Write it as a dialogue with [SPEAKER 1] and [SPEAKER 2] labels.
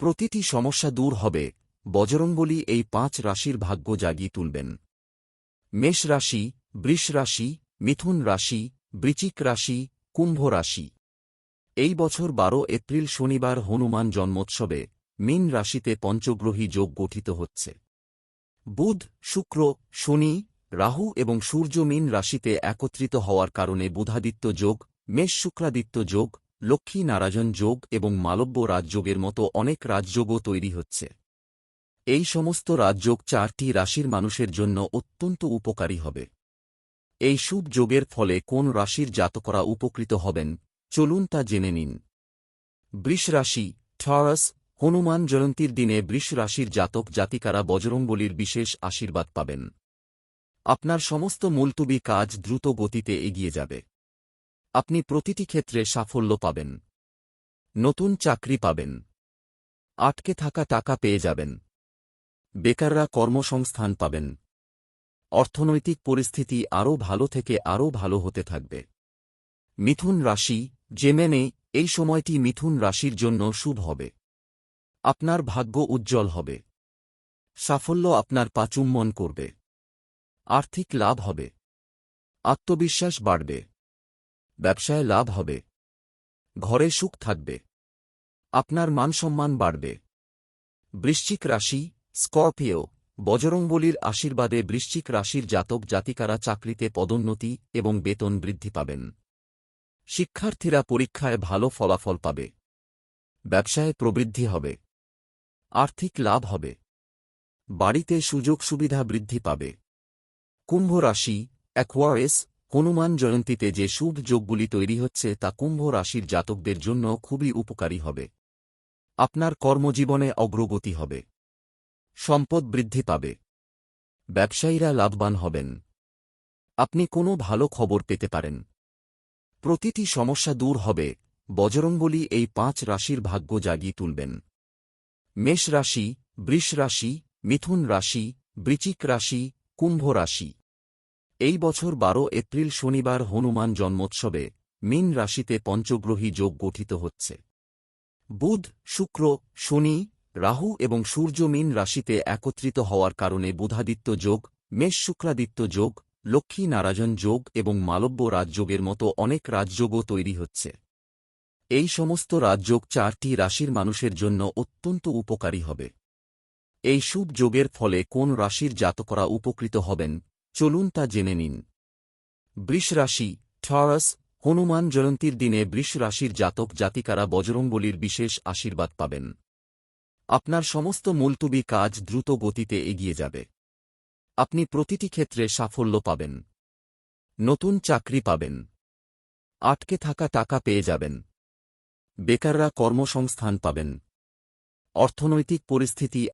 [SPEAKER 1] প্রতিটি সমস্যা দূর হবে, বজরংবলী এই পাঁচ রাশির ভাগ্য জাগিয়ে তুলবেন। মেষ রাশি, বৃষ রাশি, মিথুন রাশি, বৃচিক রাশি, কুম্ভ রাশি। এই বছর বারো এপ্রিল শনিবার হনুমান জন্মোৎসবে, মীন রাশিতে পঞ্চগ্রহী যোগ গঠিত হচ্ছে। বুধ, শুক্র, শনি, রাহু এবং সূর্য মীন রাশিতে একত্রিত হওয়ার কারণে বুধাদিত্য যোগ, মেষ শুক্রাদিত্য যোগ লক্ষ্মী নারায়ণ যোগ এবং মালব্য রাজযোগের মতো অনেক রাজযোগও তৈরি হচ্ছে। এই সমস্ত রাজযোগ চারটি রাশির মানুষের জন্য অত্যন্ত উপকারী হবে। এই শুভ যোগের ফলে কোন রাশির জাতকরা উপকৃত হবেন, চলুন তা জেনে নিন। বৃষ রাশি, ঠরাস, হনুমান জয়ন্তীর দিনে বৃষ রাশির জাতক জাতিকারা বজরংবলীর বিশেষ আশীর্বাদ পাবেন। আপনার সমস্ত মুলতুবি কাজ দ্রুত গতিতে এগিয়ে যাবে। আপনি প্রতিটি ক্ষেত্রে সাফল্য পাবেন। নতুন চাকরি পাবেন। আটকে থাকা টাকা পেয়ে যাবেন। বেকাররা কর্মসংস্থান পাবেন। অর্থনৈতিক পরিস্থিতি আরও ভালো থেকে আরও ভালো হতে থাকবে। মিথুন রাশি, জেমেনে, এই সময়টি মিথুন রাশির জন্য শুভ হবে। আপনার ভাগ্য উজ্জ্বল হবে। সাফল্য আপনার পাচুম্বন করবে। আর্থিক লাভ হবে। আত্মবিশ্বাস বাড়বে। ব্যবসায় লাভ হবে। ঘরে সুখ থাকবে। আপনার মানসম্মান বাড়বে। বৃশ্চিক রাশি, স্করপিও, বজরংবলীর আশীর্বাদে বৃশ্চিক রাশির জাতক জাতিকারা চাকরিতে পদোন্নতি এবং বেতন বৃদ্ধি পাবেন। শিক্ষার্থীরা পরীক্ষায় ভালো ফলাফল পাবে। ব্যবসায় প্রবৃদ্ধি হবে। আর্থিক লাভ হবে। বাড়িতে সুযোগ সুবিধা বৃদ্ধি পাবে। কুম্ভ রাশি অ্যাকোয়ারেস হনুমান জয়ন্তীতে যে শুভ যোগগুলি তৈরি হচ্ছে তা কুম্ভ রাশির জাতকদের জন্য খুবই উপকারী হবে। আপনার কর্মজীবনে অগ্রগতি হবে। সম্পদ বৃদ্ধি পাবে। ব্যবসায়ীরা লাভবান হবেন। আপনি কোনো ভালো খবর পেতে পারেন। প্রতিটি সমস্যা দূর হবে। বজরংবলী এই পাঁচ রাশির ভাগ্য জাগিয়ে তুলবেন। মেষ রাশি, বৃষ রাশি, মিথুন রাশি বৃচিক রাশি, কুম্ভ রাশি। এই বছর বারো এপ্রিল শনিবার হনুমান জন্মোৎসবে মীন রাশিতে পঞ্চগ্রহী যোগ গঠিত হচ্ছে। বুধ, শুক্র, শনি, রাহু এবং সূর্য মীন রাশিতে একত্রিত হওয়ার কারণে বুধাদিত্য যোগ, মেষ শুক্রাদিত্য যোগ, লক্ষ্মী নারায়ণ যোগ এবং মালব্য রাজযোগের মতো অনেক রাজযোগও তৈরি হচ্ছে। এই সমস্ত রাজযোগ চারটি রাশির মানুষের জন্য অত্যন্ত উপকারী হবে। এই শুভ যোগের ফলে কোন রাশির জাতকরা উপকৃত হবেন? চলুন তা জেনে নিন। বৃষ রাশি ঠরাস হনুমান জয়ন্তীর দিনে বৃষ রাশির জাতক জাতিকারা বজরংবলীর বিশেষ আশীর্বাদ পাবেন। আপনার সমস্ত মুলতুবি কাজ দ্রুত গতিতে এগিয়ে যাবে। আপনি প্রতিটি ক্ষেত্রে সাফল্য পাবেন। নতুন চাকরি পাবেন। আটকে থাকা টাকা পেয়ে যাবেন। বেকাররা কর্মসংস্থান পাবেন। অর্থনৈতিক পরিস্থিতি